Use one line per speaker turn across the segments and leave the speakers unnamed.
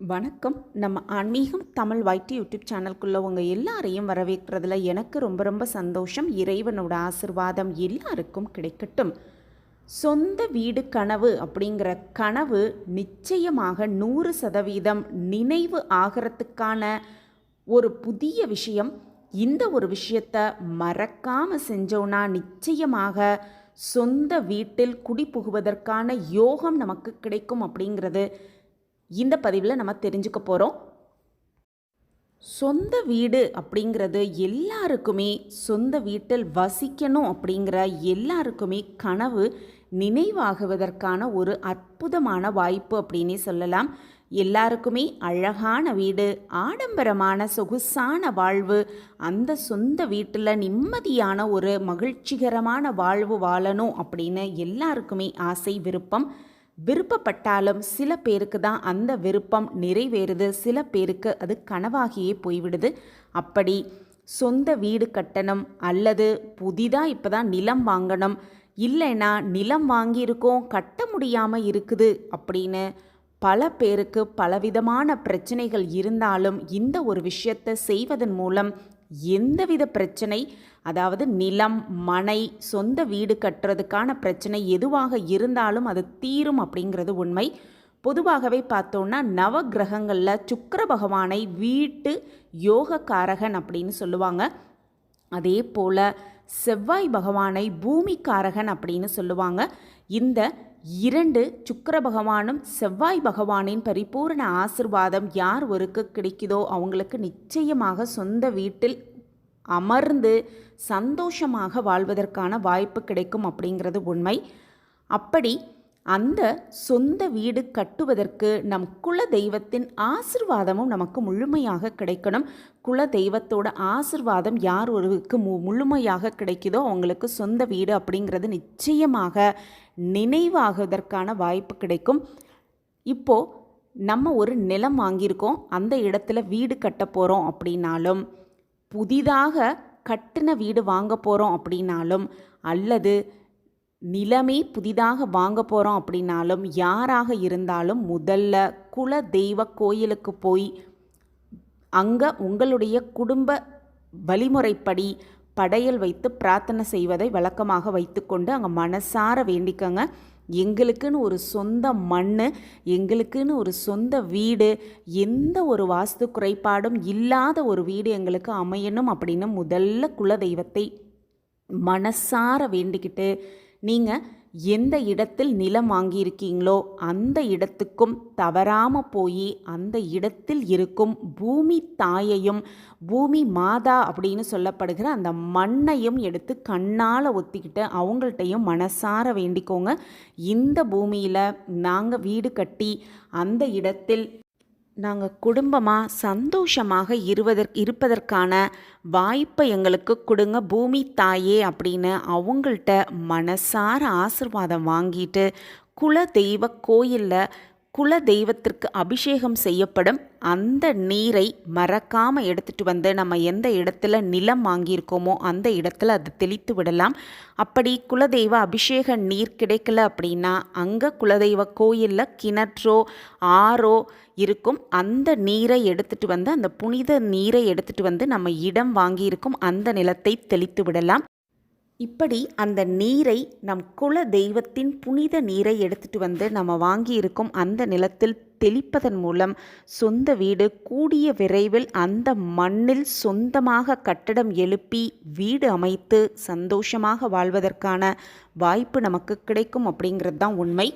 வணக்கம். நம்ம ஆன்மீகம் தமிழ் வைட்டி யூடியூப் சேனல்குள்ளே உங்கள் எல்லாரையும் வரவேற்கிறதுல எனக்கு ரொம்ப ரொம்ப சந்தோஷம். இறைவனோட ஆசிர்வாதம் எல்லாருக்கும் கிடைக்கட்டும். சொந்த வீடு கனவு அப்படிங்கிற கனவு நிச்சயமாக நூறு சதவீதம் நினைவு ஆகிறதுக்கான ஒரு புதிய விஷயம். இந்த ஒரு விஷயத்தை மறக்காமல் செஞ்சோன்னா நிச்சயமாக சொந்த வீட்டில் குடிபுகுவதற்கான யோகம் நமக்கு கிடைக்கும் அப்படிங்கிறது இந்த பதிவில் நம்ம தெரிஞ்சுக்க போகிறோம் சொந்த வீடு அப்படிங்கிறது எல்லாருக்குமே சொந்த வீட்டில் வசிக்கணும் அப்படிங்கிற எல்லாருக்குமே கனவு நினைவாகுவதற்கான ஒரு அற்புதமான வாய்ப்பு அப்படின்னே சொல்லலாம். எல்லாருக்குமே அழகான வீடு ஆடம்பரமான சொகுசான வாழ்வு அந்த சொந்த வீட்டில் நிம்மதியான ஒரு மகிழ்ச்சிகரமான வாழ்வு வாழணும் அப்படின்னு எல்லாருக்குமே ஆசை விருப்பம். விருப்பப்பட்டாலும் சில பேருக்கு தான் அந்த விருப்பம் நிறைவேறுது. சில பேருக்கு அது கனவாகியே போய்விடுது. அப்படி சொந்த வீடு கட்டணும் அல்லது புதிதாக இப்போ தான் நிலம் வாங்கணும். இல்லைன்னா நிலம் வாங்கியிருக்கோம் கட்ட முடியாமல் இருக்குது அப்படின்னு பல பேருக்கு பலவிதமான பிரச்சனைகள் இருந்தாலும் இந்த ஒரு விஷயத்தை செய்வதன் மூலம் எந்தவித பிரச்சனை அதாவது நிலம் மனை சொந்த வீடு கட்டுறதுக்கான பிரச்சனை எதுவாக இருந்தாலும் அது தீரும் அப்படிங்கிறது உண்மை. பொதுவாகவே பார்த்தோன்னா நவ கிரகங்களில் சுக்கர பகவானை வீட்டு யோகக்காரகன் அப்படின்னு சொல்லுவாங்க. அதே போல் செவ்வாய் பகவானை பூமிக்காரகன் அப்படின்னு சொல்லுவாங்க. இந்த இரண்டு சுக்கர பகவானும் செவ்வாய் பகவானின் பரிபூர்ண ஆசிர்வாதம் யார் ஒருக்கு கிடைக்குதோ அவங்களுக்கு நிச்சயமாக சொந்த வீட்டில் அமர்ந்து சந்தோஷமாக வாழ்வதற்கான வாய்ப்பு கிடைக்கும் அப்படிங்கிறது உண்மை. அப்படி அந்த சொந்த வீடு கட்டுவதற்கு நம் குல தெய்வத்தின் ஆசிர்வாதமும் நமக்கு முழுமையாக கிடைக்கணும். குல தெய்வத்தோட ஆசிர்வாதம் யார் ஒருவருக்கு மு முழுமையாக கிடைக்குதோ அவங்களுக்கு சொந்த வீடு அப்படிங்கிறது நிச்சயமாக நினைவாகுவதற்கான வாய்ப்பு கிடைக்கும். இப்போது நம்ம ஒரு நிலம் வாங்கியிருக்கோம். அந்த இடத்துல வீடு கட்ட போகிறோம் அப்படின்னாலும் புதிதாக கட்டின வீடு வாங்க போகிறோம் அப்படின்னாலும் அல்லது நிலமே புதிதாக வாங்க போகிறோம் அப்படின்னாலும் யாராக இருந்தாலும் முதல்ல குல தெய்வ கோயிலுக்கு போய் அங்கே உங்களுடைய குடும்ப வழிமுறைப்படி படையல் வைத்து பிரார்த்தனை செய்வதை வழக்கமாக வைத்துக்கொண்டு அங்கே மனசார வேண்டிக்கங்க. எங்களுக்குன்னு ஒரு சொந்த மண் எங்களுக்குன்னு ஒரு சொந்த வீடு எந்த ஒரு வாஸ்து குறைபாடும் இல்லாத ஒரு வீடு எங்களுக்கு அமையணும் அப்படின்னு முதல்ல குலதெய்வத்தை மனசார வேண்டிக்கிட்டு நீங்கள் எந்த இடத்தில் நிலம் வாங்கியிருக்கீங்களோ அந்த இடத்துக்கும் தவறாமல் போய் அந்த இடத்தில் இருக்கும் பூமி தாயையும் பூமி மாதா அப்படின்னு சொல்லப்படுகிற அந்த மண்ணையும் எடுத்து கண்ணால் ஒத்திக்கிட்டு அவங்கள்ட்டையும் மனசார வேண்டிக்கோங்க. இந்த பூமியில் நாங்கள் வீடு கட்டி அந்த இடத்தில் நாங்கள் குடும்பமாக சந்தோஷமாக இருவதற் இருப்பதற்கான வாய்ப்பை எங்களுக்கு கொடுங்க. பூமி தாயே அப்படின்னு அவங்கள்ட்ட மனசார ஆசிர்வாதம் வாங்கிட்டு குல தெய்வ கோயிலில் குல தெய்வத்திற்கு அபிஷேகம் செய்யப்படும் அந்த நீரை மறக்காமல் எடுத்துகிட்டு வந்து நம்ம எந்த இடத்துல நிலம் வாங்கியிருக்கோமோ அந்த இடத்துல அது தெளித்து விடலாம். அப்படி குலதெய்வ அபிஷேக நீர் கிடைக்கல அப்படின்னா அங்கே குலதெய்வ கோயிலில் கிணற்றோ ஆறோ இருக்கும். அந்த நீரை எடுத்துகிட்டு வந்து அந்த புனித நீரை எடுத்துகிட்டு வந்து நம்ம இடம் வாங்கியிருக்கும். அந்த நிலத்தை தெளித்து விடலாம். இப்படி அந்த நீரை நம் குல தெய்வத்தின் புனித நீரை எடுத்துட்டு வந்து நம்ம வாங்கியிருக்கும் அந்த நிலத்தில் தெளிப்பதன் மூலம் சொந்த வீடு கூடிய விரைவில் அந்த மண்ணில் சொந்தமாக கட்டடம் எழுப்பி வீடு அமைத்து சந்தோஷமாக வாழ்வதற்கான வாய்ப்பு நமக்கு கிடைக்கும் அப்படிங்கிறது தான் உண்மை.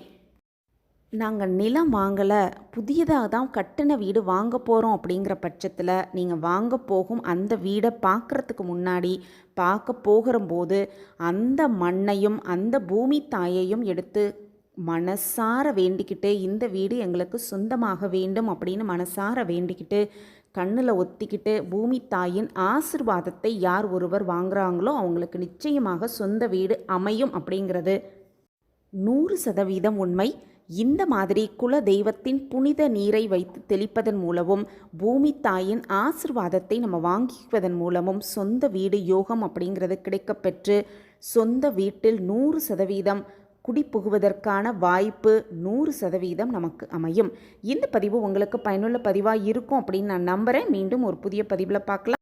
நாங்கள் நிலம் வாங்கலை புதியதாக தான் கட்டின வீடு வாங்க போகிறோம் அப்படிங்கிற பட்சத்தில் நீங்கள் வாங்க போகும் அந்த வீடை பார்க்குறதுக்கு முன்னாடி பார்க்க போகிறபோது அந்த மண்ணையும் அந்த பூமி தாயையும் எடுத்து மனசார வேண்டிக்கிட்டு இந்த வீடு எங்களுக்கு சொந்தமாக வேண்டும் அப்படின்னு மனசார வேண்டிக்கிட்டு கண்ணில் ஒத்திக்கிட்டு பூமி தாயின் ஆசிர்வாதத்தை யார் ஒருவர் வாங்குறாங்களோ அவங்களுக்கு நிச்சயமாக சொந்த வீடு அமையும் அப்படிங்கிறது நூறு சதவீதம் உண்மை. இந்த மாதிரி குல தெய்வத்தின் புனித நீரை வைத்து தெளிப்பதன் மூலமும் பூமி தாயின் ஆசிர்வாதத்தை நம்ம வாங்கிக்குவதன் மூலமும் சொந்த வீடு யோகம் அப்படிங்கிறது கிடைக்கப்பெற்று சொந்த வீட்டில் நூறு சதவீதம் குடிபுகுவதற்கான வாய்ப்பு நூறு சதவீதம் நமக்கு அமையும். இந்த பதிவு உங்களுக்கு பயனுள்ள பதிவாக இருக்கும் அப்படின்னு நான் நம்புகிறேன் மீண்டும் ஒரு புதிய பதிவில் பார்க்கலாம்.